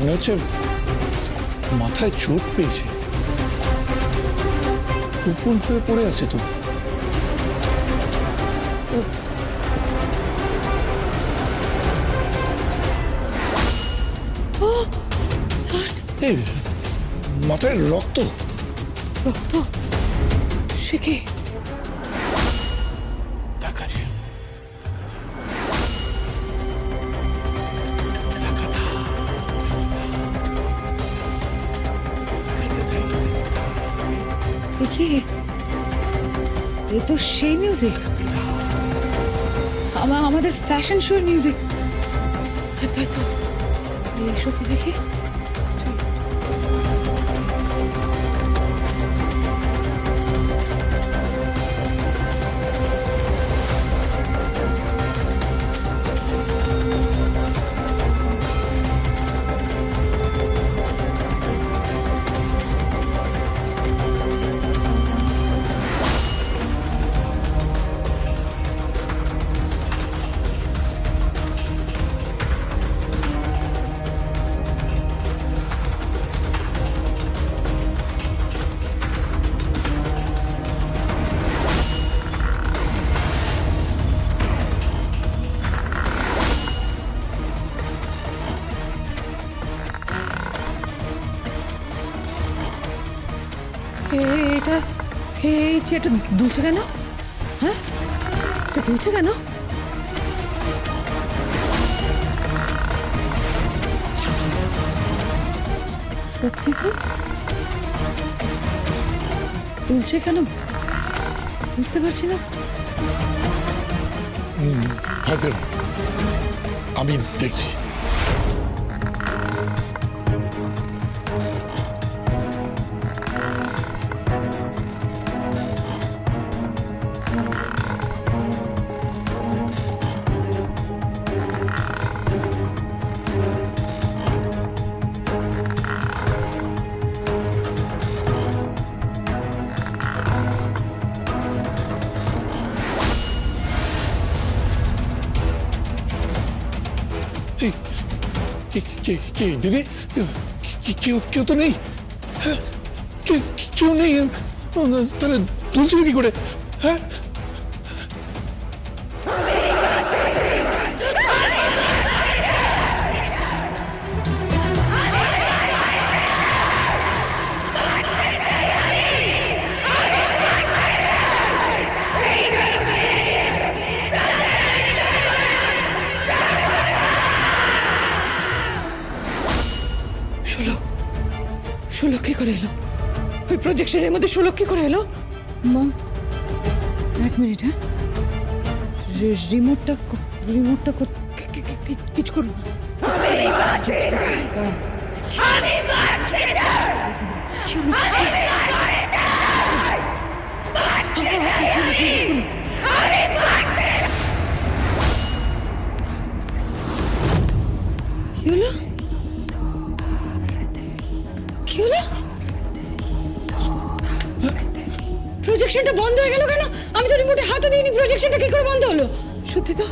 মনে হচ্ছে মাথায় চোট পেয়েছে উপর হয়ে পড়ে আছে তো। মাথায় রক্ত। রক্ত? সে কি? তো সেই মিউজিক আমা- আমাদের ফ্যাশন শোর মিউজিক তাই তো। এই সত্যি দেখি। এ, এটা এই চেয়ারটা দুলছে কেন? হ্যাঁ? এটা দুলছে কেন? সত্যি তো? দুলছে কেন? বুঝতে পারছি না। আমি দেখছি। কে দিদি কেউ কেউ তো নেই হ্যাঁ কেউ নেই তাহলে তুলছিল কি করে হ্যাঁ করে এলো। ওই প্রজেকশনের মধ্যে ষোলক কি করে এলো। মা এক মিনিট হ্যাঁ? রিমোটটা কো- রিমোটটা কো- কি- কি- কি- কি- কিছু করুন না। প্রজেকশনটা বন্ধ হয়ে গেল কেন? আমি তো রিমোটে হাতও দিইনি। প্রজেকশনটা কি করে বন্ধ হলো? সত্যি তো?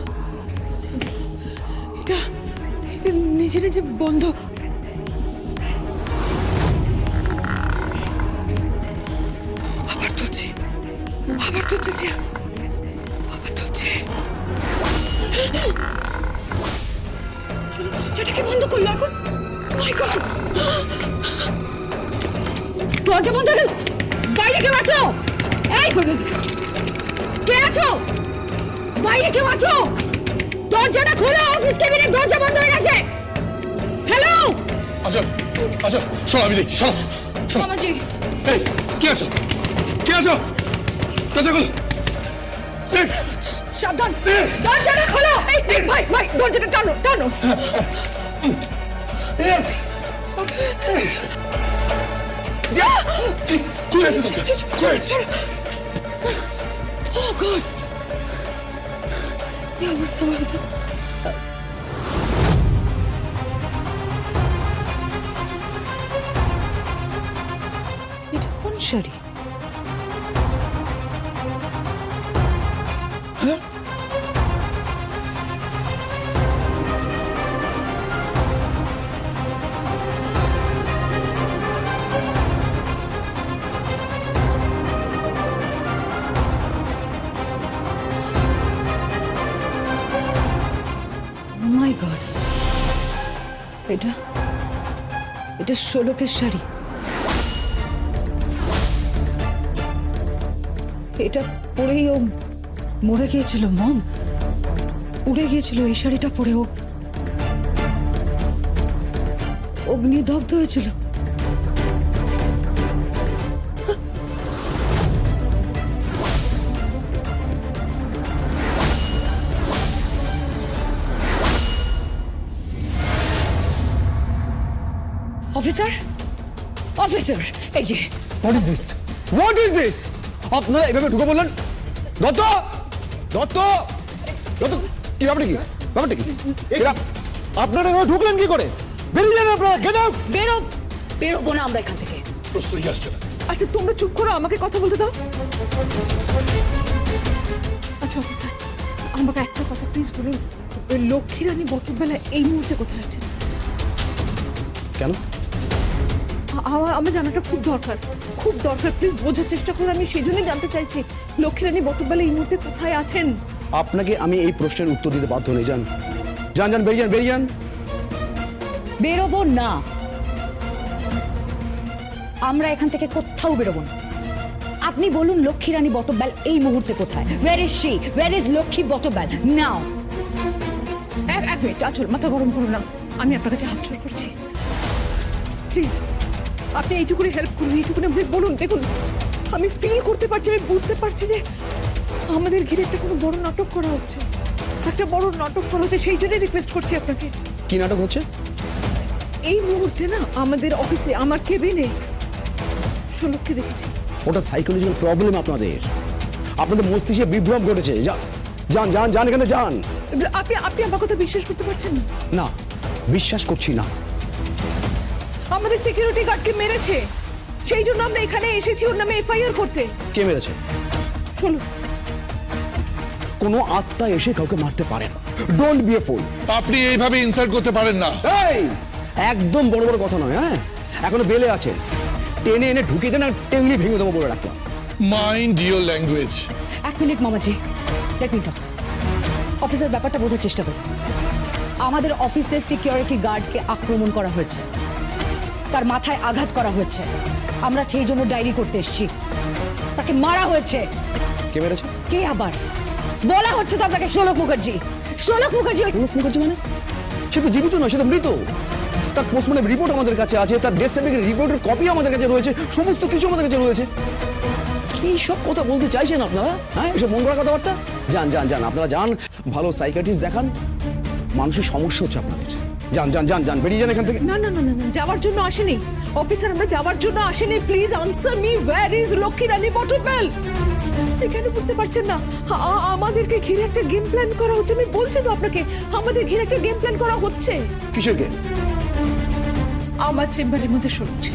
এটা এটা নিজে নিজে বন্ধ শোনো আমি দেখছি শোনো শোনো মামাজি এই কে আছো কে আছো দরজা খোলো সাবধান দরজাটা খোলো এই ভাই ভাই দরজাটা টানো টানো এই, এই। যা, এই, খুলে আছে দরজা খুলে আছে ও গড কি অবস্থা ঈশ্বরী। oh এটা এটা ষোলকের শাড়ি। পরেই ও মরে গিয়েছিল, মম। উড়ে গিয়েছিল, এই শাড়িটা পরে ও। অগ্নিদগ্ধ হয়েছিল। অফিসার? অফিসার, এই যে। What is this what is this আপনারা এভাবে ঢুকে বললেন দত্ত! দত্ত! দত্ত কি ব্যাপারটা কি? ব্যাপারটা কি? এরা আপনারা এভাবে ঢুকলেন কি করে? বেরিয়ে যান আপনারা গেট আউট বেরো বেরোবো না আমরা এখান থেকে। প্রশ্নই আসছে না। আচ্ছা তোমরা চুপ করো আমাকে কথা বলতে দাও। আচ্ছা অফিসার আমাকে একটা কথা প্লিজ বলুন। ওই লক্ষ্মী রানী বটরবেলা এই মুহূর্তে কোথায় আছে? কেন? আমার আমার জানাটা খুব দরকার। খুব দরকার প্লিজ বোঝার চেষ্টা করুন আমি সেই জন্যই জানতে চাইছি। লক্ষ্মী রানী এই মুহূর্তে কোথায় আছেন? আপনাকে আমি এই প্রশ্নের উত্তর দিতে বাধ্য নেই যান। যান যান বেরিয়ে যান বেরিয়ে যান। বেরোবো না। আমরা এখান থেকে কোথাও বেরোবো না। আপনি বলুন লক্ষ্মী রানী বটব্যাল এই মুহূর্তে কোথায়? Where is she where is Lakshmi Batabyal now এক এক মিনিট আচল মাথা গরম করুন না। আমি আপনার কাছে হাত জোর করছি। প্লিজ আপনি এইটুকুনি হেল্প করুন এইটুকুনি আপনি বলুন দেখুন। আমি ফিল করতে পারছি আমি বুঝতে পারছি যে আমাদের ঘিরে একটা কোনো বড় নাটক করা হচ্ছে। একটা বড় নাটক করা হচ্ছে সেই জন্যই রিকোয়েস্ট করছি আপনাকে। কি নাটক হচ্ছে? এই মুহূর্তে না আমাদের অফিসে আমার কেবিনে ষোলককে দেখেছি। ওটা সাইকোলজিক্যাল প্রবলেম আপনাদের। আপনাদের মস্তিষ্কে বিভ্রম ঘটেছে। যান যান যান এখানে যান। আপনি আপনি আমার কথা বিশ্বাস করতে পারছেন না? না বিশ্বাস করছি না। আমাদের সিকিউরিটি গার্ডকে মেরেছে। সেই জন্য আমরা এখানে এসেছি ওর নামে এফআইআর করতে। কে মেরেছে? শোনো কোনো আত্মা এসে কাউকে মারতে পারে না। ডোন্ট বি এ ফুল আপনি এইভাবে ইনসাল্ট করতে পারেন না। এই! একদম বড় বড় কথা নয় হ্যাঁ? এখনও বেলে আছে। টেনে এনে ঢুকিয়ে দেন আর টেংলি ভেঙে দেবো বলে রাখলাম। মাইন্ড ইউর ল্যাঙ্গুয়েজ এক মিনিট মামাজি। লেট মি টক অফিসার ব্যাপারটা বোঝার চেষ্টা করুন। আমাদের অফিসের সিকিউরিটি গার্ডকে আক্রমণ করা হয়েছে। তার মাথায় আঘাত করা হয়েছে। আমরা সেই জন্য ডায়েরি করতে এসেছি। তাকে মারা হয়েছে। কে মেরেছে? কে আবার? বলা হচ্ছে তো আপনাকে শোলক মুখার্জি। শোলক মুখার্জি অনুপ মুখার্জি মানে? সে তো জীবিত নয় সে তো মৃত। তার পোস্টমর্টম রিপোর্ট আমাদের কাছে আছে তার ডেথ সার্টিফিকেট রিপোর্টের কপি আমাদের কাছে রয়েছে সমস্ত কিছু আমাদের কাছে রয়েছে। কি সব কথা বলতে চাইছেন আপনারা? হ্যাঁ এসব মন করা কথাবার্তা? যান যান যান আপনারা যান ভালো সাইকাটিস্ট দেখান। মানুষের সমস্যা হচ্ছে আপনাদের। যান যান যান যান বেরিয়ে যান এখান থেকে। না না না না না যাওয়ার জন্য আসেনি। অফিসার আমরা যাওয়ার জন্য আসেনি। Please answer me where is Lakshmi Rani Batabyal এখানে বুঝতে পারছেন না। আমাদেরকে ঘিরে একটা গেম প্ল্যান করা হচ্ছে। আমি বলছি তো আপনাকে আমাদের ঘিরে একটা গেম প্ল্যান করা হচ্ছে। কিসের গেম আমার চেম্বারের মধ্যে শুনছে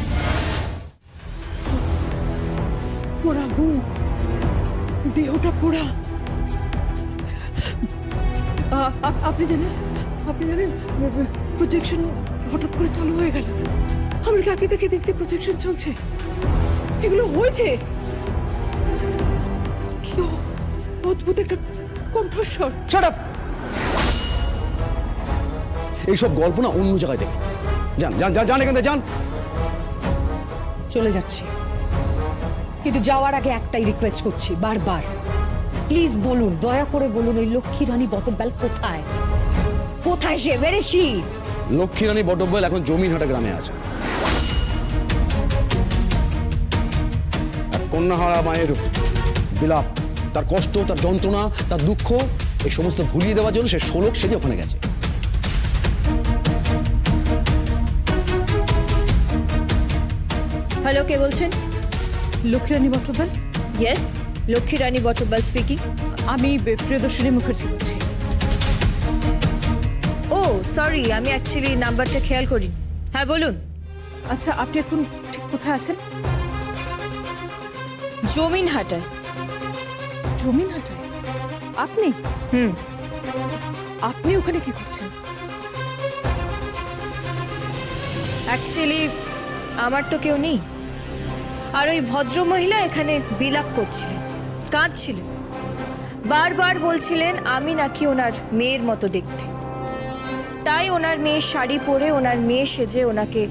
পোড়া মুখ দেহটা পোড়া। আপনি জানেন? আপনি জানেন? প্রজেকশন হঠাৎ করে চালু হয়ে গেল। আমি তাকে তাকে দেখছি প্রজেকশন চলছে। এগুলো হয়েছে। কি অদ্ভুত একটা কণ্ঠস্বর। শাট আপ এইসব গল্প না অন্য জায়গায় দেখে। যান যান যান যান এখান থেকে যান। চলে যাচ্ছি। কিন্তু যাওয়ার আগে একটাই রিকোয়েস্ট করছি বারবার। প্লিজ বলুন দয়া করে বলুন ওই লক্ষ্মী রানী বটব্যাল কোথায়? কোথায় সে? বেরেছি লক্ষ্মীরানী বটব্বল এখন জমিনহাটা গ্রামে আছে। কন্যাহারা মায়ের বিলাপ তার কষ্ট তার যন্ত্রণা তার দুঃখ এই সমস্ত ভুলিয়ে দেওয়ার জন্য সে ষোলক সেজে ওখানে গেছে। হ্যালো কে বলছেন? লক্ষ্মীরানী বট্টবেল ইয়েস লক্ষ্মী রানী বটরবাল স্পিকিং আমি প্রিয়দর্শিনী মুখার্জি বলছি। সরি আমি অ্যাকচুয়ালি নাম্বারটা খেয়াল করি হ্যাঁ বলুন। আচ্ছা আপনি এখন ঠিক কোথায় আছেন? জমিন হাটায় জমিন হাটায় আপনি? হুম। আপনি ওখানে কি করছেন? অ্যাকচুয়ালি আমার তো কেউ নেই। আর ওই ভদ্র মহিলা এখানে বিলাপ করছিলেন কাঁদছিলেন। বারবার বলছিলেন আমি নাকি ওনার মেয়ের মতো দেখতে। তাই ওনার মেয়ে শাড়ি পরে ওনার মেয়ে সেজে ওনাকে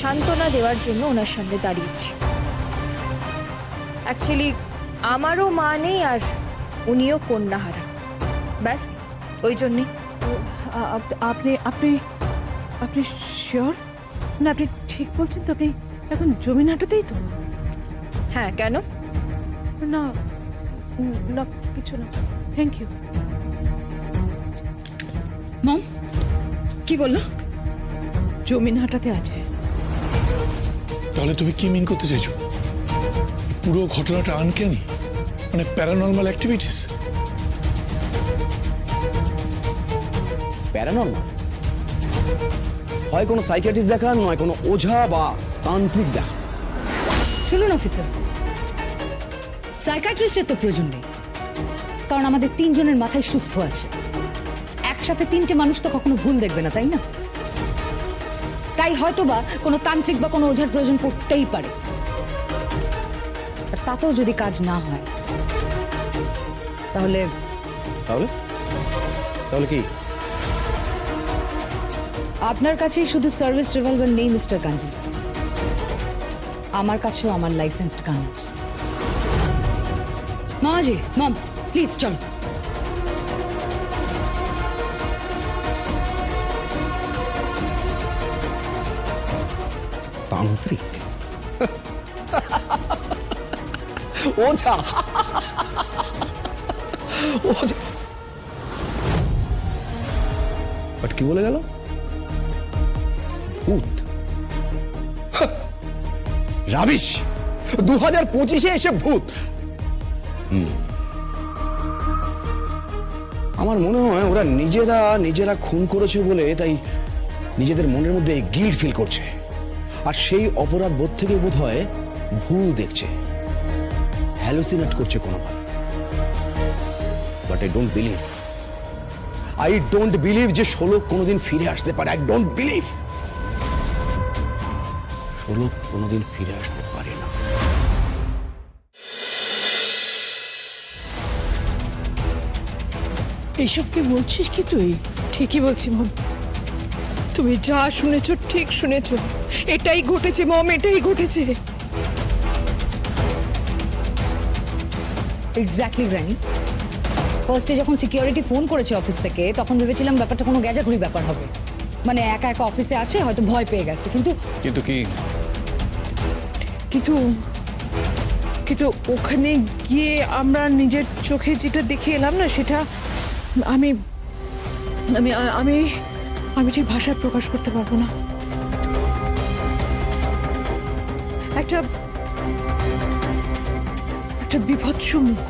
সান্ত্বনা দেওয়ার জন্য ওনার সামনে দাঁড়িয়েছি। অ্যাকচুয়ালি আমারও মা নেই আর উনিও কন্যাহারা। ব্যাস ওই জন্যে। আপনি আপনি আপনি শিওর? না আপনি ঠিক বলছেন তো আপনি এখন জমি নাটাতেই তো? হ্যাঁ কেন? না না কিছু না। থ্যাংক ইউ মম কি বলল? জমি নাটাতে আছে। তাহলে তুমি কি মিন করতে চাইছো? পুরো ঘটনাটা আনকেনি মানে প্যারানর্মাল অ্যাক্টিভিটিস প্যারানর্মাল হয় কোনো সাইকিয়াট্রিস্ট দেখান নয় কোনো ওঝা বা তান্ত্রিক দেখা শুনুন অফিসার সাইকাট্রিস্টের তো প্রয়োজন নেই। কারণ আমাদের তিনজনের মাথায় সুস্থ আছে। একসাথে তিনটে মানুষ তো কখনো ভুল দেখবে না তাই না? তাই হয়তো বা কোনো তান্ত্রিক বা কোনো ওঝার প্রয়োজন পড়তেই পারে। আর তাতেও যদি কাজ না হয় তাহলে তাহলে? তাহলে কি? আপনার কাছেই শুধু সার্ভিস রিভলভার নেই মিস্টার গাঞ্জি আমার কাছেও আমার লাইসেন্সড গান আছে। মামাজি মম প্লিজ চল। তান্ত্রিক ওঝা ওঝা বাট কি বলে গেল? ভূত রাবিশ দু হাজার পঁচিশে এসে ভূত। আমার মনে হয় ওরা নিজেরা নিজেরা খুন করেছে বলে তাই নিজেদের মনের মধ্যে গিল্ড ফিল করছে। আর সেই অপরাধ বোধ থেকে বোধ হয় ভুল দেখছে। হ্যালোসিনেট করছে কোনোভাবে। But I don't believe I don't believe যে ষোলক কোনোদিন ফিরে আসতে পারে। আই ডোন্ট বিলিভ ষোলক কোনোদিন ফিরে আসতে পারে না। এইসব কি বলছিস কি তুই? ঠিকই বলছি মম। তুমি যা শুনেছো ঠিক শুনেছো। এটাই ঘটেছে মম এটাই ঘটেছে। এক্স্যাক্টলি গ্র্যানি ফার্স্টে যখন সিকিউরিটি ফোন করেছে অফিস থেকে তখন ভেবেছিলাম ব্যাপারটা কোনো গ্যাজাঘুরি ব্যাপার হবে। মানে একা একা অফিসে আছে হয়তো ভয় পেয়ে গেছে কিন্তু কিন্তু কি? কিন্তু কিন্তু ওখানে গিয়ে আমরা নিজের চোখে যেটা দেখে এলাম না সেটা আমি আমি আমি আমি ঠিক ভাষায় প্রকাশ করতে পারব না। একটা একটা বিভৎস মুখ।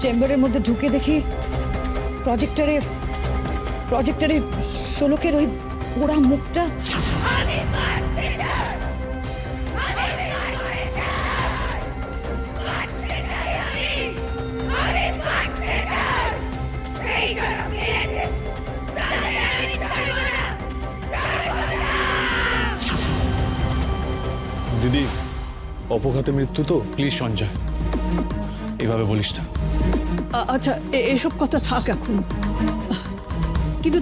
চেম্বারের মধ্যে ঢুকে দেখি প্রজেক্টরে প্রজেক্টরে শোলকের ওই পোড়া মুখটা। দিদি অপঘাতে মৃত্যু তো? প্লিজ সঞ্জয় এভাবে বলিস না। আচ্ছা এসব কথা থাক এখন। কিন্তু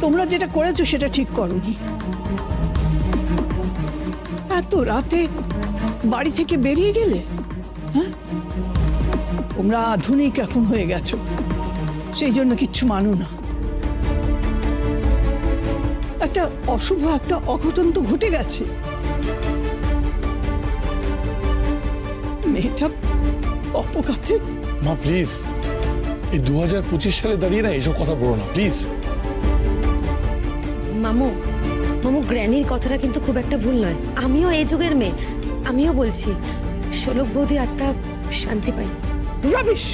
তোমরা যেটা করেছ সেটা ঠিক করনি। এত রাতে বাড়ি থেকে বেরিয়ে গেলে? হ্যাঁ? তোমরা আধুনিক এখন হয়ে গেছো। সেই জন্য কিচ্ছু মানো না। একটা অশুভ একটা অঘটন তো ঘটে গেছে। মেয়েটা অপঘাতে। মা প্লিজ এই দু হাজার পঁচিশ সালে দাঁড়িয়ে না এইসব কথা বলো না প্লিজ মামু মামু গ্র্যানির কথাটা কিন্তু খুব একটা ভুল নয়। আমিও এই যুগের মেয়ে। আমিও বলছি শোলক বৌদির আত্মা শান্তি পাই রাবিশ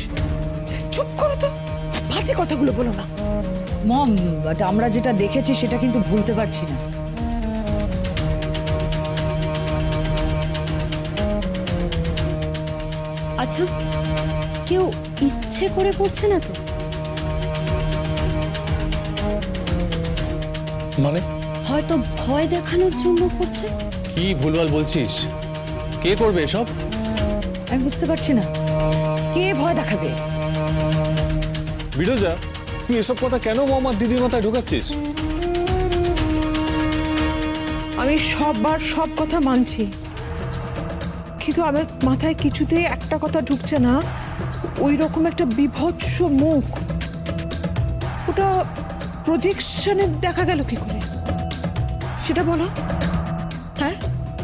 চুপ করো তো বাজে কথাগুলো বলো না। মম বাট আমরা যেটা দেখেছি সেটা কিন্তু ভুলতে পারছি না। আচ্ছা কেউ ইচ্ছে করে করছে না তো? মানে? হয়তো ভয় দেখানোর জন্য করছে? কি ভুলভাল বলছিস? কে করবে এসব? আমি বুঝতে পারছি না। কে ভয় দেখাবে? বিরজা তুই এসব কথা কেন মম আর দিদির মাথায় ঢোকাচ্ছিস? আমি সববার সব কথা মানছি। কিন্তু আমার মাথায় কিছুতেই একটা কথা ঢুকছে না। ওই রকম একটা বিভৎস মুখ। ওটা প্রজেকশনে দেখা গেল কি করে? সেটা বলো। হ্যাঁ?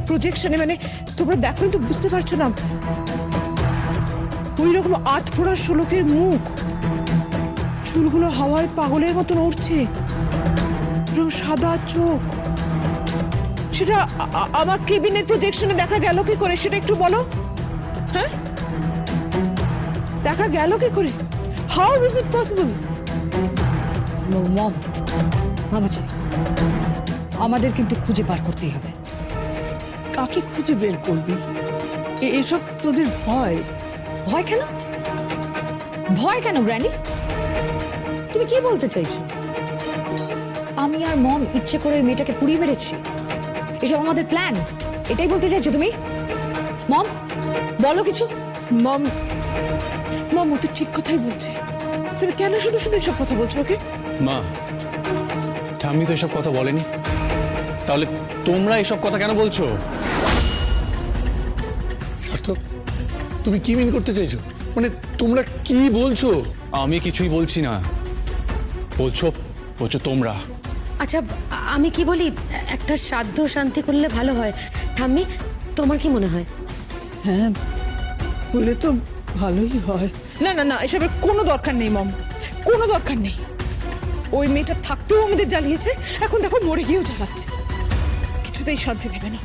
প্রজেকশনে মানে তোমরা দেখো তো, বুঝতে পারছ না। ওই রকম আত ফোড়া শোলকের মুখ। চুলগুলো হাওয়ায় পাগলের মতন উঠছে সাদা চোখ। সেটা আমার কেবিনের প্রজেকশনে দেখা গেল কি করে? সেটা একটু বলো। হ্যাঁ? দেখা গেল কি করে? হাউ ইজ ইট পসিবল মম মামুজি আমাদের কিন্তু খুঁজে বার করতেই হবে। কাকে খুঁজে বের করবি? এসব তোদের ভয়। ভয় কেন? ভয় কেন গ্র্যানি? তুমি কি বলতে চাইছো? আমি আর মম ইচ্ছে করে মেয়েটাকে পুড়িয়ে মেরেছি। এসব আমাদের প্ল্যান এটাই বলতে চাইছো তুমি? মম বলো কিছু। মম মম ও তো ঠিক কথাই বলছে। তুমি কেন শুধু শুধু এসব কথা বলছো ওকে? মা ঠাম্মি তো এসব কথা বলেনি। তাহলে তোমরা এসব কথা কেন বলছো? সার্থক তুমি কি মিন করতে চাইছো? মানে তোমরা কি বলছো? আমি কিছুই বলছি না। বলছো বলছো তোমরা। আচ্ছা আমি কি বলি একটা শ্রাদ্ধ শান্তি করলে ভালো হয়। ঠাম্মি তোমার কি মনে হয়? হ্যাঁ বলে তো ভালোই হয়। না না না এসবের কোনো দরকার নেই মম। কোনো দরকার নেই। ওই মেয়েটা থাকতেও আমাদের জ্বালিয়েছে এখন দেখো মরে গিয়েও জ্বালাচ্ছে। কিছুতেই শান্তি দেবে না।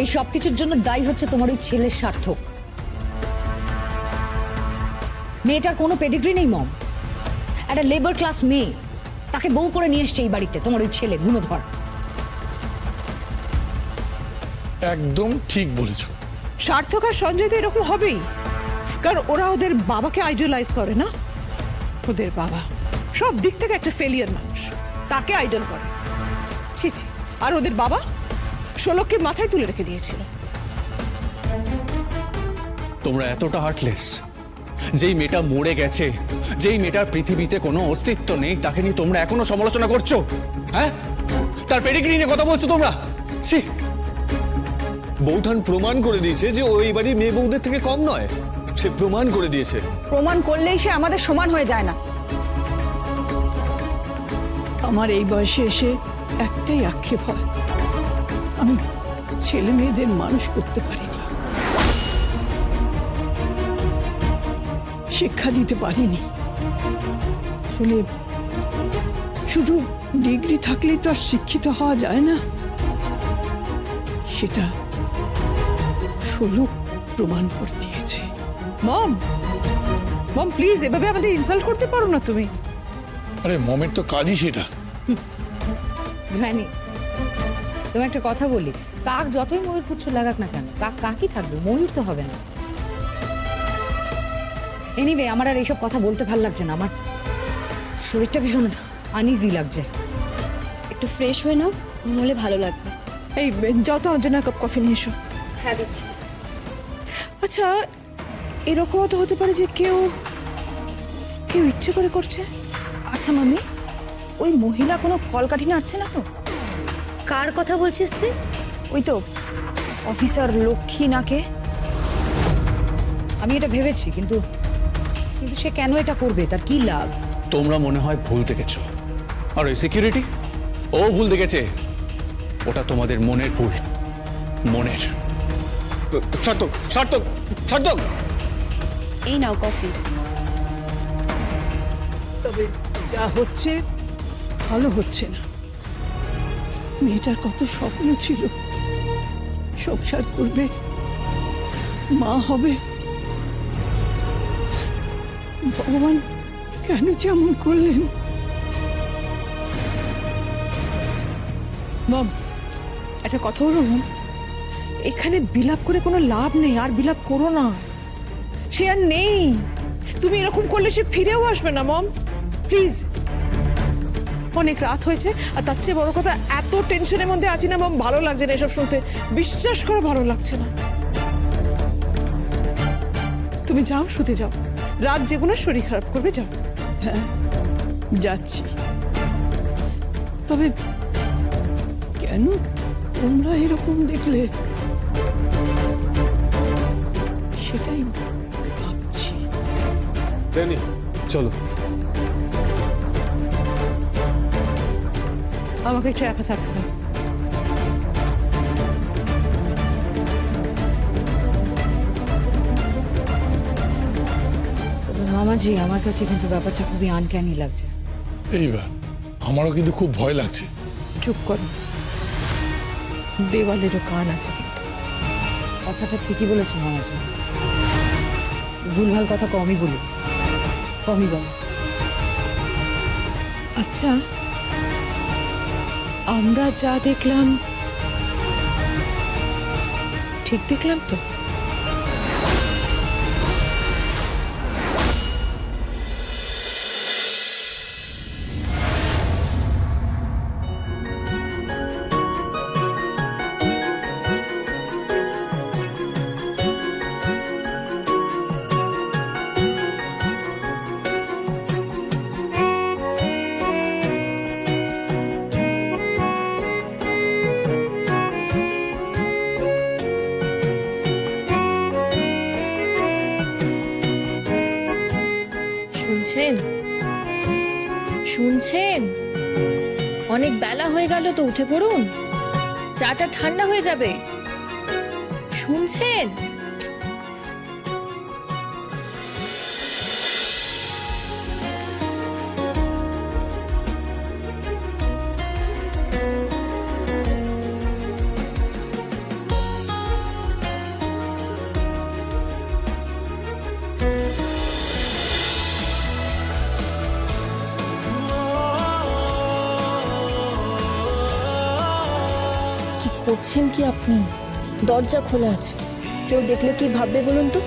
এই সব কিছুর জন্য দায়ী হচ্ছে তোমার ওই ছেলের সার্থক মেয়েটার কোনো পেডিগ্রি নেই মম। একটা লেবার ক্লাস মেয়ে। তাকে বউ করে নিয়ে এসছে এই বাড়িতে তোমার ওই ছেলে গুণধর একদম ঠিক বলেছ। সার্থক আর সঞ্জয় তো এরকম হবেই। কারণ ওরা ওদের বাবাকে আইডলাইজ করে না? ওদের বাবা। সব দিক থেকে একটা ফেলিয়ার মানুষ। তাকে আইডল করে। ছি ছি। আর ওদের বাবা? ষোলককে মাথায় তুলে রেখে দিয়েছিল। তোমরা এতটা হার্টলেস যেই মেয়েটা মরে গেছে যেই মেয়েটার পৃথিবীতে কোনো অস্তিত্ব নেই তাকে নিয়ে তোমরা এখনও সমালোচনা করছ? হ্যাঁ? তার পেডিগ্রি নিয়ে কথা বলছো তোমরা? ছি! বৌঠান প্রমাণ করে দিয়েছে যে ওই বাড়ি মেয়ে বউদের থেকে কম নয়। সে প্রমাণ করে দিয়েছে। প্রমাণ করলেই সে আমাদের সমান হয়ে যায় না। আমার এই বয়সে এসে একটাই আক্ষেপ হয়। আমি ছেলে মেয়েদের মানুষ করতে পারিনি শিক্ষা দিতে পারিনি। আসলে শুধু ডিগ্রি থাকলেই তো আর শিক্ষিত হওয়া যায় না। সেটা ষোলো প্রমাণ করে দিয়েছে। মম মম প্লিজ এভাবে আমাদের ইনসাল্ট করতে পারো না তুমি। আরে মমের তো কাজই সেটা। গ্র্যানি তুমি একটা কথা বলি। কাক যতই ময়ূর পুচ্ছ লাগাক না কেন কাক কাকই থাকবে ময়ূর তো হবে না। এনিওয়ে আমার আর এইসব কথা বলতে ভালো লাগছে না। আমার শরীরটা ভীষণ আনইজি লাগছে। একটু ফ্রেশ হয়ে নাও ঘুমোলে ভালো লাগবে। এই যত জন্য কাপ কফি নিয়ে এসো। হ্যাঁ দিচ্ছি। আচ্ছা এরকমও তো হতে পারে যে কেউ কেউ ইচ্ছে করে করছে। আচ্ছা মামি ওই মহিলা কোনো ফল কাঠি নাড়ছে না তো? কার কথা বলছিস তুই? ওই তো অফিসার লক্ষ্মী নাকে। আমি এটা ভেবেছি কিন্তু কিন্তু সে কেন এটা করবে? তার কি লাভ? তোমরা মনে হয় ভুল দেখেছ। আর ওই সিকিউরিটি ও ভুল দেখেছে। ওটা তোমাদের মনের ভুল। মনের। সার্থক সার্থক সার্থক! এই নাও কফি। তবে যা হচ্ছে ভালো হচ্ছে না। মেয়েটার কত স্বপ্ন ছিল। সংসার করবে মা হবে। ভগবান কেন যেমন করলেন? মম, একটা কথা বলব মম। এখানে বিলাপ করে কোনো লাভ নেই, আর বিলাপ করো না। সে আর নেই। তুমি এরকম করলে সে ফিরেও আসবে না, মম। প্লিজ অনেক রাত হয়েছে, আর তার চেয়ে বড় কথা, এত টেনশনের মধ্যে আছি না, মম। ভালো লাগছে না এসব শুনতে। বিশ্বাস করে, ভালো লাগছে না। তুমি যাও, শুতে যাও। রাত যেগুলো শরীর খারাপ করবে যাও। হ্যাঁ যাচ্ছি। তবে কেন তোমরা এরকম দেখলে? সেটাই ভাবছি। চলো। আমাকে একটু একা থাকতে মামাজি আমার কাছে কিন্তু ব্যাপারটা খুবই আনক্যানি লাগছে। এইবার আমারও কিন্তু খুব ভয় লাগছে। চুপ করো। দেওয়ালেরও কান আছে কিন্তু। কথাটা ঠিকই বলেছে মামাজি। ভুলভাল কথা কমই বলি। কমই বল। আচ্ছা আমরা যা দেখলাম ঠিক দেখলাম তো? হয়ে গেল তো উঠে পড়ুন। চাটা ঠান্ডা হয়ে যাবে। শুনছেন? করছেন কি আপনি? দরজা খোলা আছে। কেউ দেখলে কি ভাববে বলুন তো?